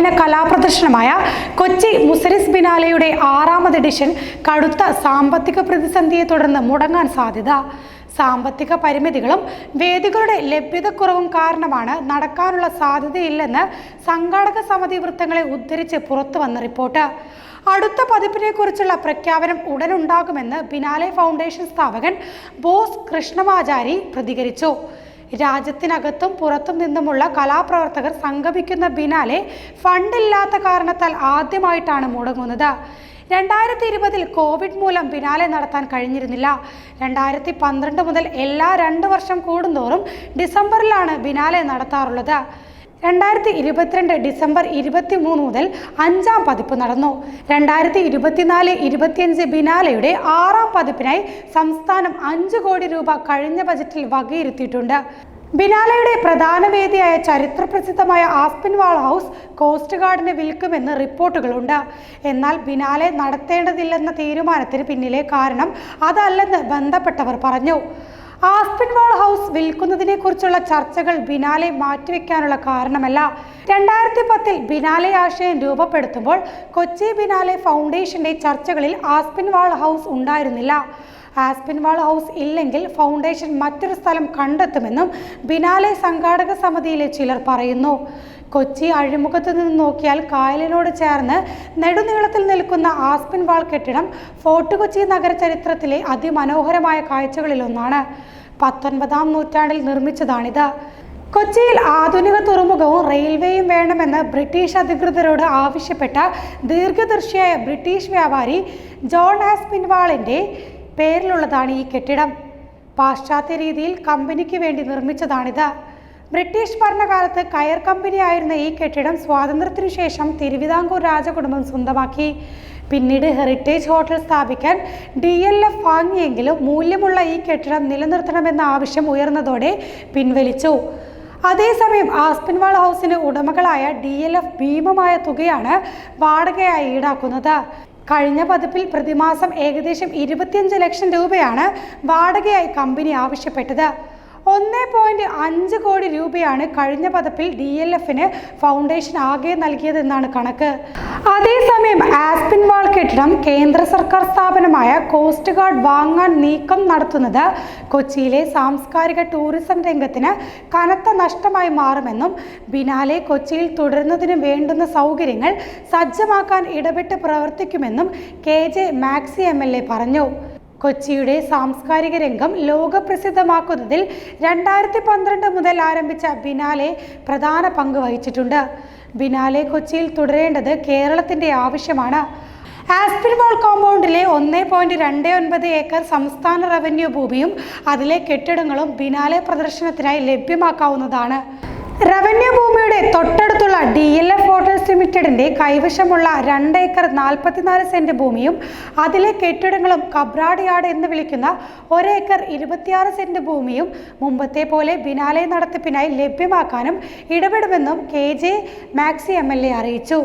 നവീന കലാപ്രദർശനമായ കൊച്ചി മുസരിസ് ബിനാലയുടെ ആറാമത് എഡിഷൻ കടുത്ത സാമ്പത്തിക പ്രതിസന്ധിയെ തുടർന്ന് മുടങ്ങാൻ സാധ്യത. സാമ്പത്തിക പരിമിതികളും വേദികളുടെ ലഭ്യതക്കുറവും കാരണമാണ് നടക്കാനുള്ള സാധ്യതയില്ലെന്ന് സംഘാടക സമിതി വൃത്തങ്ങളെ ഉദ്ധരിച്ച് പുറത്തു വന്ന റിപ്പോർട്ട്. അടുത്ത പതിപ്പിനെക്കുറിച്ചുള്ള പ്രഖ്യാപനം ഉടനുണ്ടാകുമെന്ന് ബിനാലെ ഫൗണ്ടേഷൻ സ്ഥാപകൻ ബോസ് കൃഷ്ണമാചാരി പ്രതികരിച്ചു. രാജ്യത്തിനകത്തും പുറത്തും നിന്നുമുള്ള കലാപ്രവർത്തകർ സംഗമിക്കുന്ന ബിനാലെ ഫണ്ടില്ലാത്ത കാരണത്താൽ ആദ്യമായിട്ടാണ് മുടങ്ങുന്നത്. രണ്ടായിരത്തി ഇരുപതിൽ കോവിഡ് മൂലം ബിനാലെ നടത്താൻ കഴിഞ്ഞിരുന്നില്ല. രണ്ടായിരത്തി പന്ത്രണ്ട് മുതൽ എല്ലാ രണ്ട് വർഷം കൂടുന്തോറും ഡിസംബറിലാണ് ബിനാലെ നടത്താറുള്ളത്. രണ്ടായിരത്തി ഇരുപത്തിരണ്ട് ഡിസംബർ ഇരുപത്തി മൂന്ന് മുതൽ അഞ്ചാം പതിപ്പ് നടന്നു. രണ്ടായിരത്തി ഇരുപത്തിനാല് ഇരുപത്തിയഞ്ച് ബിനാലയുടെ ആറാം പതിപ്പിനായി സംസ്ഥാനം അഞ്ച് കോടി രൂപ കഴിഞ്ഞ ബജറ്റിൽ വകയിരുത്തിയിട്ടുണ്ട്. ബിനാലയുടെ പ്രധാന വേദിയായ ചരിത്രപ്രസിദ്ധമായ ആസ്പിൻവാൾ ഹൗസ് കോസ്റ്റ് ഗാർഡിന് വിൽക്കുമെന്ന് റിപ്പോർട്ടുകളുണ്ട്. എന്നാൽ ബിനാലെ നടത്തേണ്ടതില്ലെന്ന തീരുമാനത്തിന് പിന്നിലെ കാരണം അതല്ലെന്ന് ബന്ധപ്പെട്ടവർ പറഞ്ഞു. ആസ്പിൻവാൾ ഹൗസ് വിൽക്കുന്നതിനെ കുറിച്ചുള്ള ചർച്ചകൾ ബിനാലെ മാറ്റിവെക്കാനുള്ള കാരണമല്ല. രണ്ടായിരത്തി പത്തിൽ ബിനാലെ ആശയം രൂപപ്പെടുത്തുമ്പോൾ കൊച്ചി ബിനാലെ ഫൗണ്ടേഷന്റെ ചർച്ചകളിൽ ആസ്പിൻവാൾ ഹൗസ് ഉണ്ടായിരുന്നില്ല. ആസ്പിൻവാൾ ഹൗസ് ഇല്ലെങ്കിൽ ഫൗണ്ടേഷൻ മറ്റൊരു സ്ഥലം കണ്ടെത്തുമെന്നും ബിനാലെ സംഘാടക സമിതിയിലെ ചിലർ പറയുന്നു. കൊച്ചി അഴിമുഖത്ത് നിന്ന് നോക്കിയാൽ കായലിനോട് ചേർന്ന് നെടുനീളത്തിൽ നിൽക്കുന്ന ആസ്പിൻ വാൾ കെട്ടിടം ഫോർട്ട് കൊച്ചി നഗര ചരിത്രത്തിലെ അതിമനോഹരമായ കാഴ്ചകളിലൊന്നാണ്. പത്തൊൻപതാം നൂറ്റാണ്ടിൽ നിർമ്മിച്ചതാണിത്. കൊച്ചിയിൽ ആധുനിക തുറമുഖവും റെയിൽവേയും വേണമെന്ന് ബ്രിട്ടീഷ് അധികൃതരോട് ആവശ്യപ്പെട്ട ദീർഘദർശിയായ ബ്രിട്ടീഷ് വ്യാപാരി ജോൺ ആസ്പിൻവാളിന്റെ പേരിലുള്ളതാണ് ഈ കെട്ടിടം. പാശ്ചാത്യ രീതിയിൽ കമ്പനിക്ക് വേണ്ടി നിർമ്മിച്ചതാണിത്. ബ്രിട്ടീഷ് ഭരണകാലത്ത് കയർ കമ്പനിയായിരുന്ന ഈ കെട്ടിടം സ്വാതന്ത്ര്യത്തിനു ശേഷം തിരുവിതാംകൂർ രാജകുടുംബം സ്വന്തമാക്കി. പിന്നീട് ഹെറിറ്റേജ് ഹോട്ടൽ സ്ഥാപിക്കാൻ ഡി എൽ എഫ് വാങ്ങിയെങ്കിലും മൂല്യമുള്ള ഈ കെട്ടിടം നിലനിർത്തണമെന്ന ആവശ്യം ഉയർന്നതോടെ പിൻവലിച്ചു. അതേസമയം ആസ്പിൻവാൾ ഹൗസിന് ഉടമകളായ ഡി എൽ എഫ് ഭീമമായ തുകയാണ് വാടകയായി ഈടാക്കുന്നത്. കഴിഞ്ഞ പതിപ്പിൽ പ്രതിമാസം ഏകദേശം ഇരുപത്തിയഞ്ച് ലക്ഷം രൂപയാണ് വാടകയായി കമ്പനി ആവശ്യപ്പെട്ടത്. ഒന്ന് പോയിന്റ് അഞ്ച് കോടി രൂപയാണ് കഴിഞ്ഞ പതിപ്പിൽ ഡി എൽ എഫിന് ഫൗണ്ടേഷൻ ആകെ നൽകിയതെന്നാണ് കണക്ക്. അതേസമയം വാൾ കേന്ദ്ര സർക്കാർ സ്ഥാപനമായ കോസ്റ്റ് ഗാർഡ് വാങ്ങാൻ നീക്കം നടത്തുന്നത് കൊച്ചിയിലെ സാംസ്കാരിക ടൂറിസം രംഗത്തിന് കനത്ത നഷ്ടമായി മാറുമെന്നും ബിനാലെ കൊച്ചിയിൽ തുടരുന്നതിന് വേണ്ടുന്ന സൗകര്യങ്ങൾ സജ്ജമാക്കാൻ ഇടപെട്ട് പ്രവർത്തിക്കുമെന്നും K J Maxi M L A പറഞ്ഞു. കൊച്ചിയുടെ സാംസ്കാരിക രംഗം ലോകപ്രസിദ്ധമാക്കുന്നതിൽ രണ്ടായിരത്തി പന്ത്രണ്ട് മുതൽ ആരംഭിച്ച ബിനാലെ പ്രധാന പങ്ക് വഹിച്ചിട്ടുണ്ട്. ബിനാലെ കൊച്ചിയിൽ തുടരേണ്ടത് കേരളത്തിന്റെ ആവശ്യമാണ്. ആസ്പിൻവാൾ കോമ്പൗണ്ടിലെ ഒന്ന് പോയിന്റ് രണ്ട് ഒൻപത് ഏക്കർ സംസ്ഥാന റവന്യൂ ഭൂമിയും അതിലെ കെട്ടിടങ്ങളും ബിനാലെ പ്രദർശനത്തിനായി ലഭ്യമാക്കാവുന്നതാണ്. റവന്യൂ ഭൂമിയുടെ തൊട്ടടുത്തുള്ള ഡി എൽ എഫ് ഹോട്ടൽസ് ലിമിറ്റഡിന്റെ കൈവശമുള്ള രണ്ട് ഏക്കർ നാൽപ്പത്തിനാല് സെന്റ് ഭൂമിയും അതിലെ കെട്ടിടങ്ങളും കബ്രാഡ് യാർഡ് എന്ന് വിളിക്കുന്ന ഒരേക്കർ ഇരുപത്തിയാറ് സെന്റ് ഭൂമിയും മുമ്പത്തെ പോലെ ബിനാലെ നടത്തിപ്പിനായി ലഭ്യമാക്കാനും ഇടപെടുമെന്നും കെ ജെ മാക്സി എ അറിയിച്ചു.